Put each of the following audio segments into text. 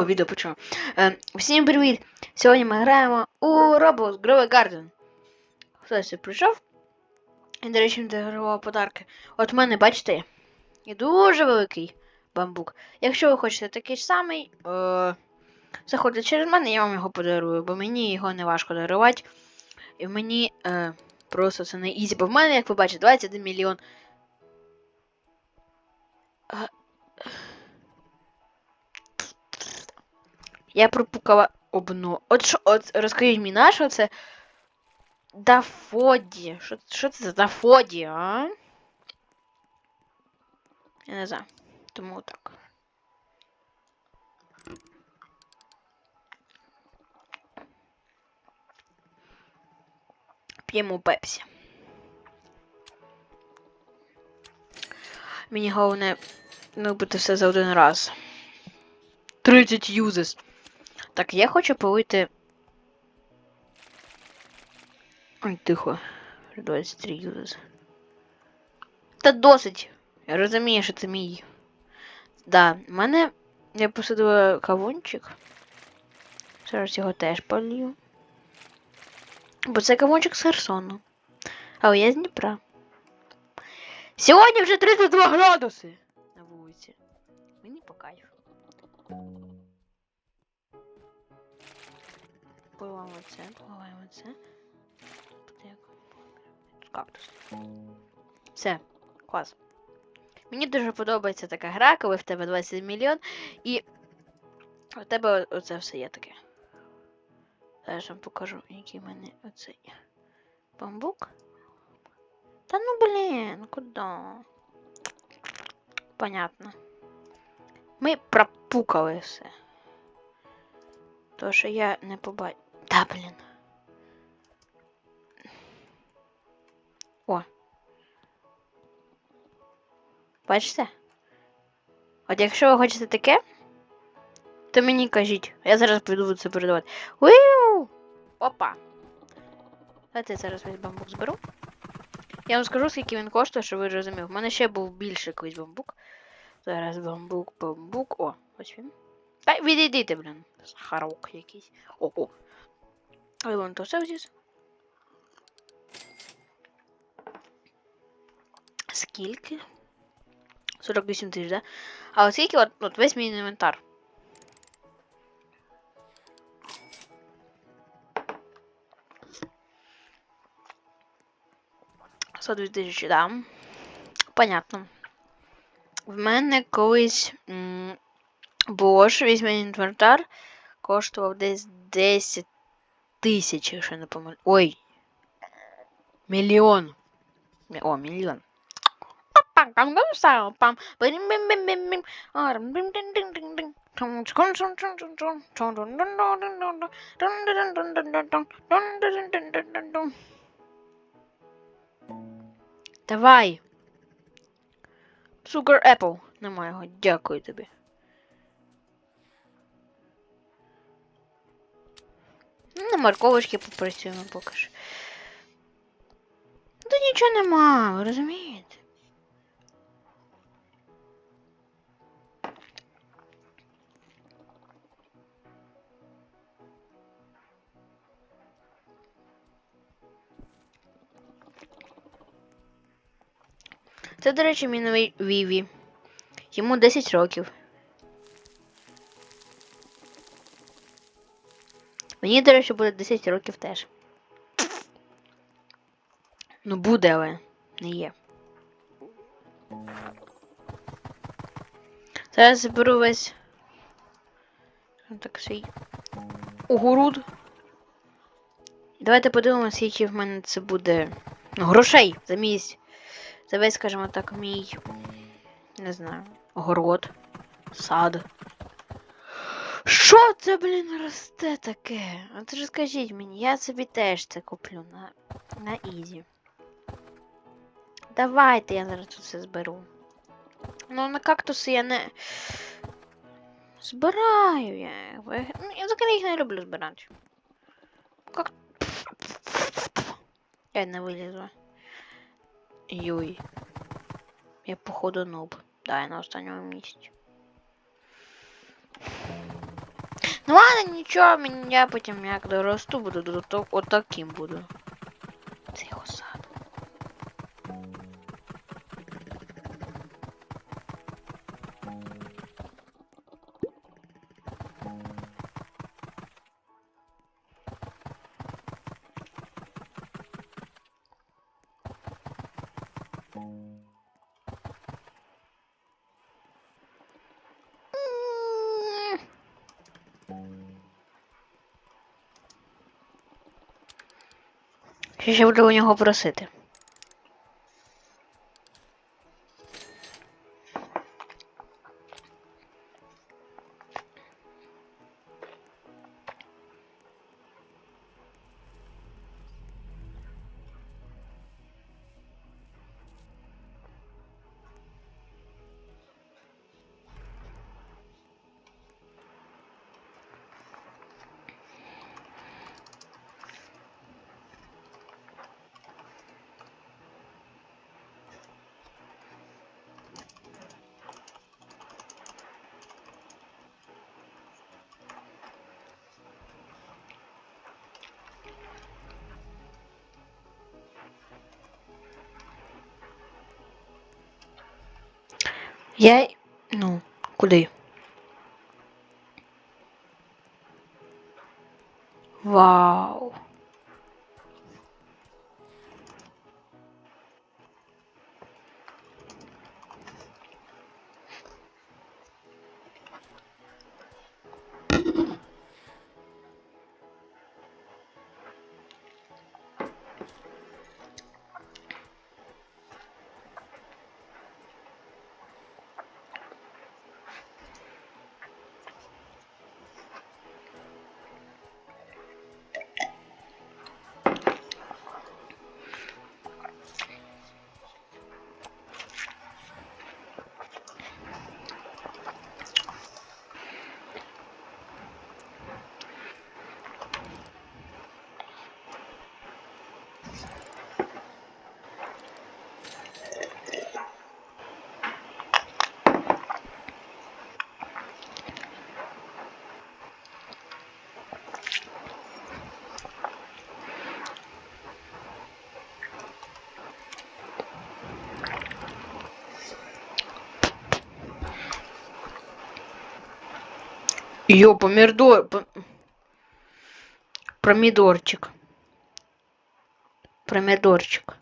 О, відео почав. Е, всім привіт! Сьогодні ми граємо у Roblox Grow Garden. Хтось прийшов. І, до речі, дарував подарки. От в мене, бачите, є дуже великий бамбук. Якщо ви хочете такий самий, е, заходьте через мене, я вам його подарую, бо мені його не важко дарувати. І мені е, просто це не ізі. Бо в мене, як ви бачите, 21 мільйон. Я пропукала обно. От що, от розкажіть мені, на що це Дафоді? Що, це за Дафоді, а? Я не знаю. Тому так. П'ємо пепсі. Мені головне не робити все за один раз. 30 юзес. Так, я хочу полити. Ой, тихо. 23 юзес. Та досить. Я розумію, що це мій. Да, в мене. Я посадила кавунчик. Зараз його теж полью. Бо це кавунчик з Херсону. А я з Дніпра. Сьогодні вже 32 градуси на вулиці. Мені по кайфу. Поливаємо це, поливаємо це. Кактус. Все, клас. Мені дуже подобається така гра, коли в тебе 20 мільйон і у тебе оце все є таке. Зараз вам покажу, який в мене оцей бамбук. Та ну блін, куди? Понятно. Ми пропукали все. То, що я не побачив. Та, блін. О. Бачите? От якщо ви хочете таке, то мені кажіть. Я зараз піду це передавати. Уіу! Опа! Давайте я зараз весь бамбук зберу. Я вам скажу, скільки він коштує, щоб ви розуміли. У мене ще був більший колись бамбук. Зараз бамбук, бамбук. О, ось він. Та відійдите, блін. Сахарок якийсь. Ого. I want to save this. Скільки? 48 тисяч, да? А от скільки от, от весь мій інвентар? Сто дві тисячі, да. Понятно. В мене колись було весь мій інвентар коштував десь 10 тисяч, якщо не помилю. Ой. Мільйон. О, мільйон. Давай. Sugar Apple. Немає його. Дякую тобі. Ну, на морковочки попрацюємо поки що. Та нічого нема, ви розумієте? Це, до речі, мій новий Віві. Йому 10 років. Мені, до речі, буде 10 років теж. Ну, буде, але не є. Зараз заберу весь. Так свій огород. Давайте подивимося, скільки в мене це буде. Ну, грошей за місяць. Це весь, скажімо так, мій. Не знаю. Огород. Сад. Що це, блін, росте таке? От розкажіть мені, я собі теж це куплю на, на Ізі. Давайте я зараз тут зберу. Ну, на кактуси я не. Збираю я. Ну, я взагалі їх не люблю збирати. Как... Я не вилізу. Юй. Я походу нуб. Да, я на останньому місці. Ну ладно, ничего, меня потім як доросту, буду то- отаким буду. Це. Що ще буду у нього просити? Я. Ну, куди? Йо, помидор... пом- Помидорчик. Помидорчик.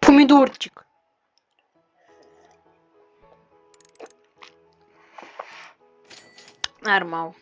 Помидорчик. Нормал.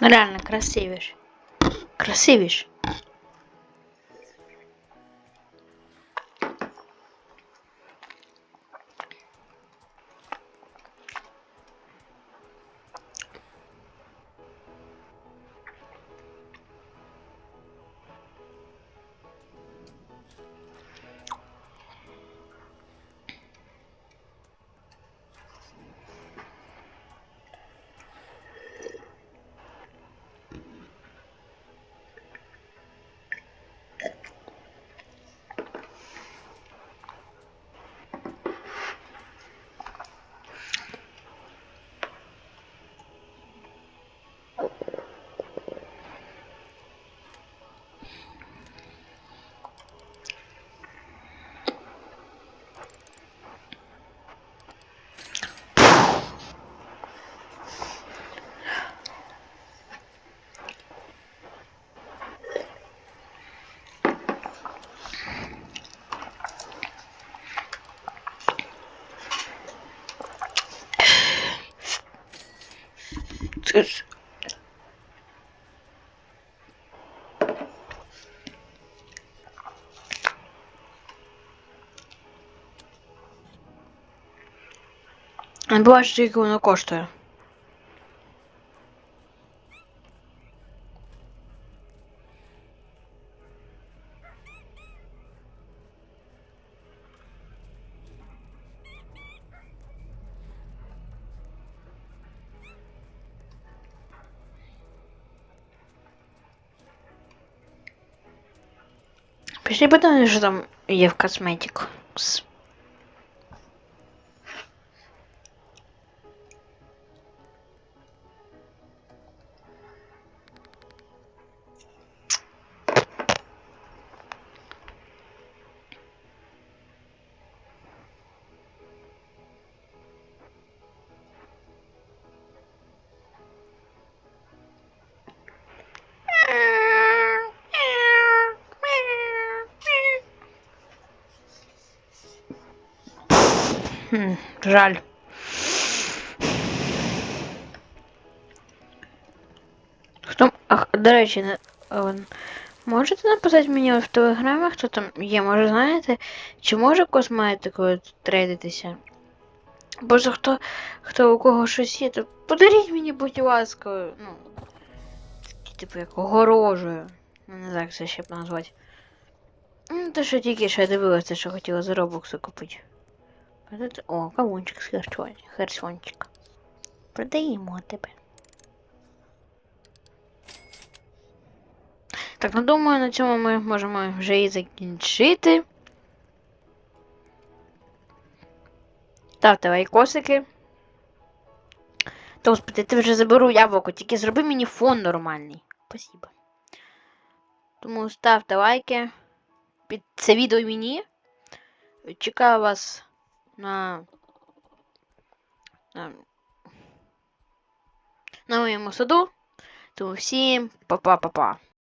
Реально красивіш. Красивіш. Тс. Не бачу, скільки воно коштує. Пішли подивимось, що там є в Cosmetics. Хм, жаль. Хто. А, до речі, не, можете написати мені в телеграмі, хто там є, може знаєте, чи може косметикою трейдитися? Бо за хто, хто у кого щось є, то подаріть мені, будь ласка, ну. Типу як огорожею. Ну, не знаю, як це ще б назвати. Ну, те, що тільки що я дивилася, що хотіла за робокси купити. О, кавунчик з херсон... херсончик. Продаємо тебе. Так, ну думаю, на цьому ми можемо вже і закінчити. Ставте лайкосики. Та господи, ти вже заберу яблуко, тільки зроби мені фон нормальний. Спасибо. Тому ставте лайки під це відео мені. Чекаю вас на, на, на моєму саду. Тому всім па-па-па-па.